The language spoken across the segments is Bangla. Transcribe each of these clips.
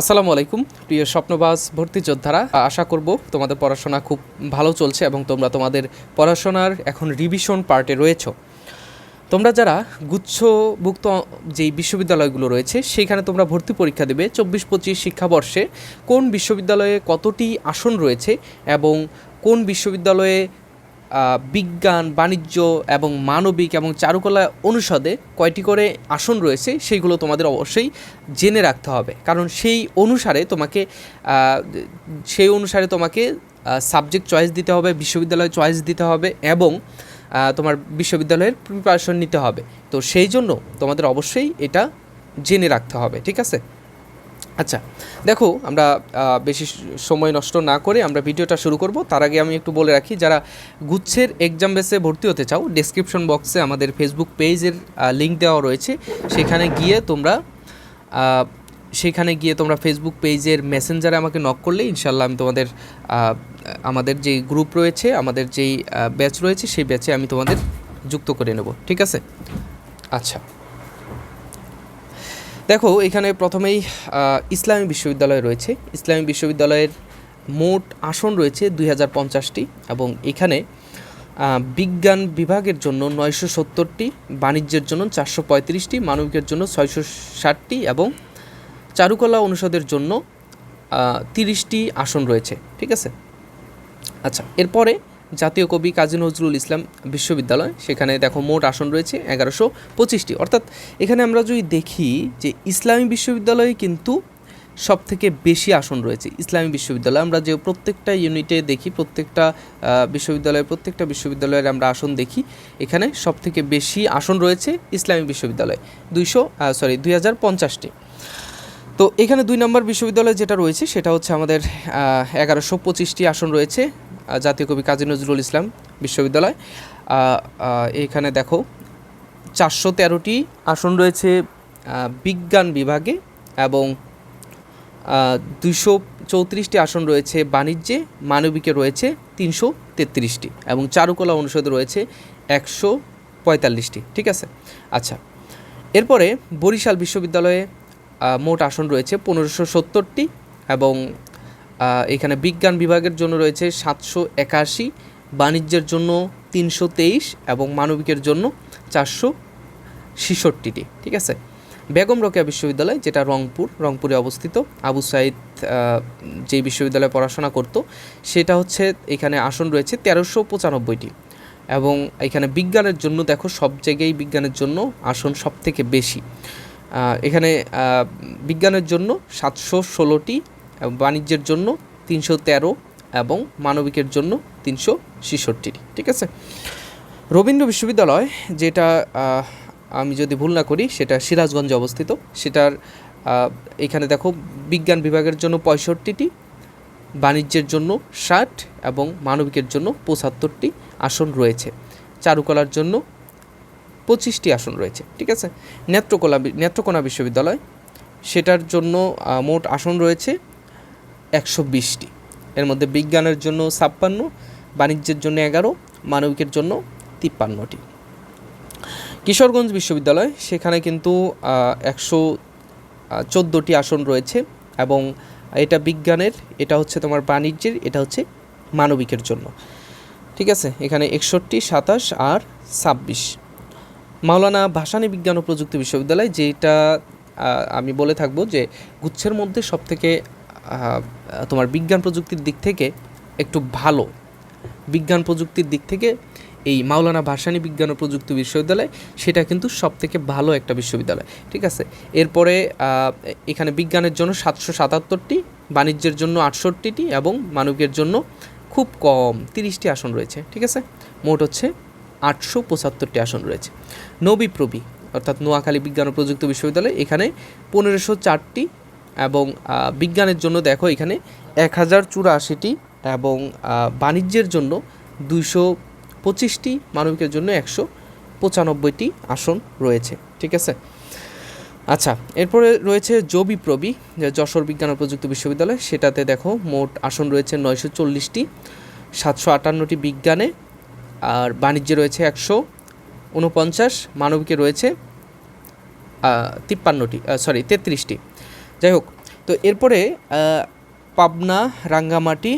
আসসালামু আলাইকুম, প্রিয় স্বপ্নবাজ ভর্তি যোদ্ধারা। আশা করব তোমাদের পড়াশোনা খুব ভালো চলছে এবং তোমরা তোমাদের পড়াশোনার এখন রিভিশন পার্টে রয়েছো। তোমরা যারা গুচ্ছভুক্ত যেই বিশ্ববিদ্যালয়গুলো রয়েছে, সেইখানে তোমরা ভর্তি পরীক্ষা দেবে চব্বিশ পঁচিশ শিক্ষাবর্ষে। কোন বিশ্ববিদ্যালয়ে কতটি আসন রয়েছে এবং কোন বিশ্ববিদ্যালয়ে বিজ্ঞান, বাণিজ্য এবং মানবিক এবং চারুকলা অনুষদে কয়টি করে আসন রয়েছে সেইগুলো তোমাদের অবশ্যই জেনে রাখতে হবে। কারণ সেই অনুসারে তোমাকে সেই অনুসারে তোমাকে সাবজেক্ট চয়েস দিতে হবে, বিশ্ববিদ্যালয় চয়েস দিতে হবে এবং তোমার বিশ্ববিদ্যালয়ের প্রিপারেশন নিতে হবে। তো সেই জন্য তোমাদের অবশ্যই এটা জেনে রাখতে হবে, ঠিক আছে? আচ্ছা দেখো, আমরা বেশি সময় নষ্ট না করে আমরা ভিডিওটা শুরু করব। তার আগে আমি একটু বলে রাখি, যারা গুচ্ছের এক্সাম বেসে ভর্তি হতে চাও ডেসক্রিপশন বক্সে আমাদের ফেসবুক পেজের লিঙ্ক দেওয়া রয়েছে। সেখানে গিয়ে তোমরা সেখানে গিয়ে তোমরা ফেসবুক পেজের মেসেঞ্জারে আমাকে নক করলে ইনশাল্লাহ আমি তোমাদের আমাদের যেই গ্রুপ রয়েছে, আমাদের যেই ব্যাচ রয়েছে, সেই ব্যাচে আমি তোমাদের যুক্ত করে নেব। ঠিক আছে? আচ্ছা। দেখো, এখানে প্রথমেই ইসলামী বিশ্ববিদ্যালয় রয়েছে। ইসলামী বিশ্ববিদ্যালয়ের মোট আসন রয়েছে দুই হাজার পঞ্চাশটি এবং এখানে বিজ্ঞান বিভাগের জন্য নয়শো সত্তরটি, বাণিজ্যের জন্য চারশো পঁয়ত্রিশটি, মানবিকের জন্য ছয়শো ষাটটি এবং চারুকলা অনুষদের জন্য তিরিশটি আসন রয়েছে। ঠিক আছে? আচ্ছা এরপরে জাতীয় কবি কাজী নজরুল ইসলাম বিশ্ববিদ্যালয়। সেখানে দেখো মোট আসন রয়েছে এগারোশো পঁচিশটি। অর্থাৎ এখানে আমরা যদি দেখি যে ইসলামী বিশ্ববিদ্যালয়ে কিন্তু সব থেকে বেশি আসন রয়েছে ইসলামী বিশ্ববিদ্যালয়। আমরা যে প্রত্যেকটা ইউনিটে দেখি প্রত্যেকটা আহ, বিশ্ববিদ্যালয়ের প্রত্যেকটা বিশ্ববিদ্যালয়ের আমরা আসন দেখি এখানে সব থেকে বেশি আসন রয়েছে ইসলামী বিশ্ববিদ্যালয় দুইশো সরি দুই হাজার পঞ্চাশটি। তো এখানে দুই নম্বর বিশ্ববিদ্যালয় যেটা রয়েছে সেটা হচ্ছে আমাদের এগারোশো পঁচিশটি আসন রয়েছে। জাতীয় কবি কাজী নজরুল ইসলাম বিশ্ববিদ্যালয়। এখানে দেখো, চারশো তেরোটি আসন রয়েছে বিজ্ঞান বিভাগে এবং দুইশো চৌত্রিশটি আসন রয়েছে বাণিজ্যে, মানবিকে রয়েছে তিনশো তেত্রিশটি এবং চারুকলা অনুষদে রয়েছে একশো পঁয়তাল্লিশটি। ঠিক আছে? আচ্ছা এরপরে বরিশাল বিশ্ববিদ্যালয়ে মোট আসন রয়েছে পনেরোশো সত্তরটি এবং এখানে বিজ্ঞান বিভাগের জন্য রয়েছে সাতশো একাশি, বাণিজ্যের জন্য তিনশো তেইশ এবং মানবিকের জন্য চারশো ছেষট্টিটি, ঠিক আছে? বেগম রোকেয়া বিশ্ববিদ্যালয়, যেটা রংপুর, রংপুরে অবস্থিত, আবু সাইদ যেই বিশ্ববিদ্যালয়ে পড়াশোনা করত, সেটা হচ্ছে এখানে আসন রয়েছে তেরোশো পঁচানব্বইটি এবং এখানে বিজ্ঞানের জন্য দেখো সব জায়গায় বিজ্ঞানের জন্য আসন সব থেকে বেশি এখানে বিজ্ঞানের জন্য সাতশো ষোলোটি বাণিজ্যের জন্য তিনশো তেরো এবং মানবিকের জন্য তিনশো ছেষট্টিটি ঠিক আছে? রবীন্দ্র বিশ্ববিদ্যালয় যেটা আমি যদি ভুল না করি, সেটা সিরাজগঞ্জে অবস্থিত। সেটার এখানে দেখো, বিজ্ঞান বিভাগের জন্য পঁয়ষট্টিটি, বাণিজ্যের জন্য ষাট এবং মানবিকের জন্য পঁচাত্তরটি আসন রয়েছে। চারুকলার জন্য পঁচিশটি আসন রয়েছে। ঠিক আছে? নেত্রকলা নেত্রকোনা বিশ্ববিদ্যালয়, সেটার জন্য মোট আসন রয়েছে একশো বিশটি। এর মধ্যে বিজ্ঞানের জন্য ছাপ্পান্ন, বাণিজ্যের জন্য এগারো, মানবিকের জন্য তিপ্পান্নটি। কিশোরগঞ্জ বিশ্ববিদ্যালয়, সেখানে কিন্তু একশো চোদ্দোটি আসন রয়েছে এবং এটা বিজ্ঞানের, এটা হচ্ছে তোমার বাণিজ্যের, এটা হচ্ছে মানবিকের জন্য। ঠিক আছে? এখানে একষট্টি, সাতাশ আর ছাব্বিশ। মাওলানা ভাসানী বিজ্ঞান ও প্রযুক্তি বিশ্ববিদ্যালয়, যেটা আমি বলে থাকব যে, গুচ্ছের মধ্যে সবথেকে তোমার বিজ্ঞান প্রযুক্তির দিক থেকে একটু ভালো। বিজ্ঞান প্রযুক্তির দিক থেকে এই মাওলানা ভাসানী বিজ্ঞান ও প্রযুক্তি বিশ্ববিদ্যালয়, সেটা কিন্তু সব থেকে ভালো একটা বিশ্ববিদ্যালয়, ঠিক আছে? এরপরে এখানে বিজ্ঞানের জন্য সাতশো সাতাত্তরটি, বাণিজ্যের জন্য আটষট্টিটি এবং মানবিকের জন্য খুব কম তিরিশটি আসন রয়েছে, ঠিক আছে? মোট হচ্ছে আটশো পঁচাত্তরটি আসন রয়েছে। নবীপ্রবি অর্থাৎ নোয়াখালী বিজ্ঞান ও প্রযুক্তি বিশ্ববিদ্যালয়, এখানে পনেরোশো চারটি এবং বিজ্ঞানের জন্য দেখো এখানে এক হাজার চুরাশিটি এবং বাণিজ্যের জন্য দুইশো পঁচিশটি মানবিকের জন্য একশো পঁচানব্বইটি আসন রয়েছে, ঠিক আছে? আচ্ছা এরপরে রয়েছে জবি প্রবি যশোর বিজ্ঞান ও প্রযুক্তি বিশ্ববিদ্যালয়, সেটাতে দেখো মোট আসন রয়েছে নয়শো চল্লিশটি, সাতশো আটান্নটি বিজ্ঞানে, আর বাণিজ্যে রয়েছে একশো উনপঞ্চাশ, মানবিকে রয়েছে তিপ্পান্নটি সরি তেত্রিশটি। যাই হোক তো এরপরে পাবনা, রাঙ্গামাটি,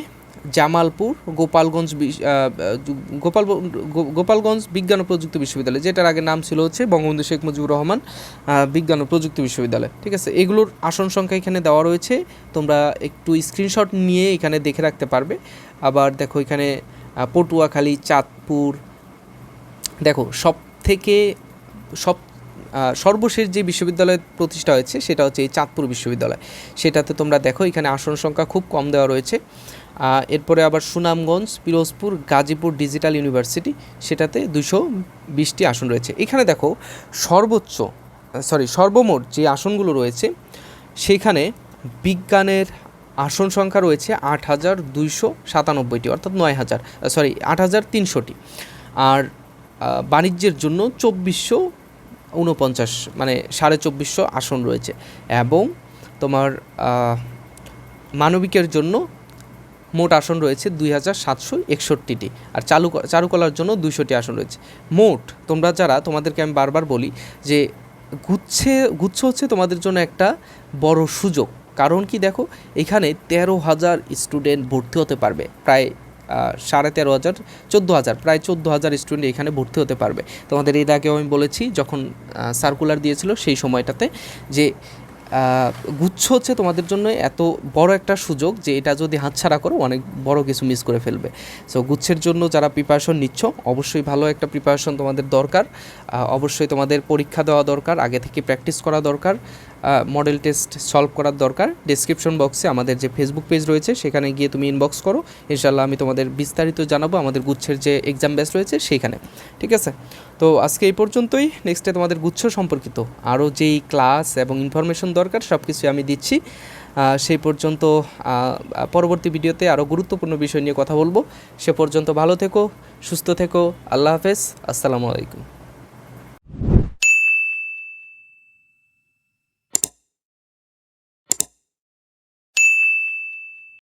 জামালপুর, গোপালগঞ্জ গোপাল গোপালগঞ্জ বিজ্ঞান ও প্রযুক্তি বিশ্ববিদ্যালয়, যেটার আগে নাম ছিল হচ্ছে বঙ্গবন্ধু শেখ মুজিবুর রহমান বিজ্ঞান ও প্রযুক্তি বিশ্ববিদ্যালয়, ঠিক আছে? এগুলোর আসন সংখ্যা এখানে দেওয়া রয়েছে, তোমরা একটু স্ক্রিনশট নিয়ে এখানে দেখে রাখতে পারবে। আবার দেখো এখানে পটুয়াখালী, চাঁদপুর, দেখো সব থেকে সব সর্বশেষ যে বিশ্ববিদ্যালয় প্রতিষ্ঠা হয়েছে, সেটা হচ্ছে এই চাঁদপুর বিশ্ববিদ্যালয়। সেটাতে তোমরা দেখো, এখানে আসন সংখ্যা খুব কম দেওয়া রয়েছে। এরপরে আবার সুনামগঞ্জ, পিরোজপুর, গাজীপুর ডিজিটাল ইউনিভার্সিটি, সেটাতে দুশো বিশটি আসন রয়েছে। এখানে দেখো, সর্বোচ্চ, সরি, সর্বমোট যে আসনগুলো রয়েছে সেইখানে বিজ্ঞানের আসন সংখ্যা রয়েছে আট হাজার দুইশো সাতানব্বইটি, অর্থাৎ নয় হাজার সরি, আট হাজার তিনশোটি। আর বাণিজ্যের জন্য চব্বিশশো উনপঞ্চাশ মানে সাড়ে চব্বিশশো আসন রয়েছে। এবং তোমার মানবিকের জন্য মোট আসন রয়েছে দুই হাজার সাতশো একষট্টিটি। আর চালু চারুকলার জন্য দুইশোটি আসন রয়েছে। মোট তোমরা যারা, তোমাদেরকে আমি বারবার বলি যে গুচ্ছে, গুচ্ছ হচ্ছে তোমাদের জন্য একটা বড় সুযোগ। কারণ কি দেখো, এখানে তেরো হাজার স্টুডেন্ট ভর্তি হতে পারবে। প্রায় সাড়ে তেরো হাজার, চোদ্দ হাজার, প্রায় চোদ্দ হাজার স্টুডেন্ট এখানে ভর্তি হতে পারবে। তোমাদের এর আগেও আমি বলেছি, যখন সার্কুলার দিয়েছিল সেই সময়টাতে যে গুচ্ছ হচ্ছে তোমাদের জন্য এত বড় একটা সুযোগ যে, এটা যদি হাতছাড়া করো, অনেক বড় কিছু মিস করে ফেলবে। সো গুচ্ছের জন্য যারা প্রিপারেশন নিচ্ছ, অবশ্যই ভালো একটা প্রিপারেশন তোমাদের দরকার। অবশ্যই তোমাদের পরীক্ষা দেওয়া দরকার, আগে থেকে প্র্যাকটিস করা দরকার। মডেল টেস্ট সলভ করার দরকার। ডেসক্রিপশন বক্সে আমাদের যে ফেসবুক পেজ রয়েছে, সেখানে গিয়ে তুমি ইনবক্স করো। ইনশাল্লাহ আমি তোমাদের বিস্তারিত জানাব, আমাদের গুচ্ছের যে এক্সাম ব্যাচ রয়েছে সেইখানে। ঠিক আছে? তো আজকে এই পর্যন্তই। নেক্সটে তোমাদের গুচ্ছ সম্পর্কিত আরও যেই ক্লাস এবং ইনফরমেশন দরকার সব কিছু আমি দিচ্ছি। সেই পর্যন্ত পরবর্তী ভিডিওতে আরও গুরুত্বপূর্ণ বিষয় নিয়ে কথা বলব। সে পর্যন্ত ভালো থেকো, সুস্থ থেকো। আল্লাহ হাফেজ। আসসালামু আলাইকুম।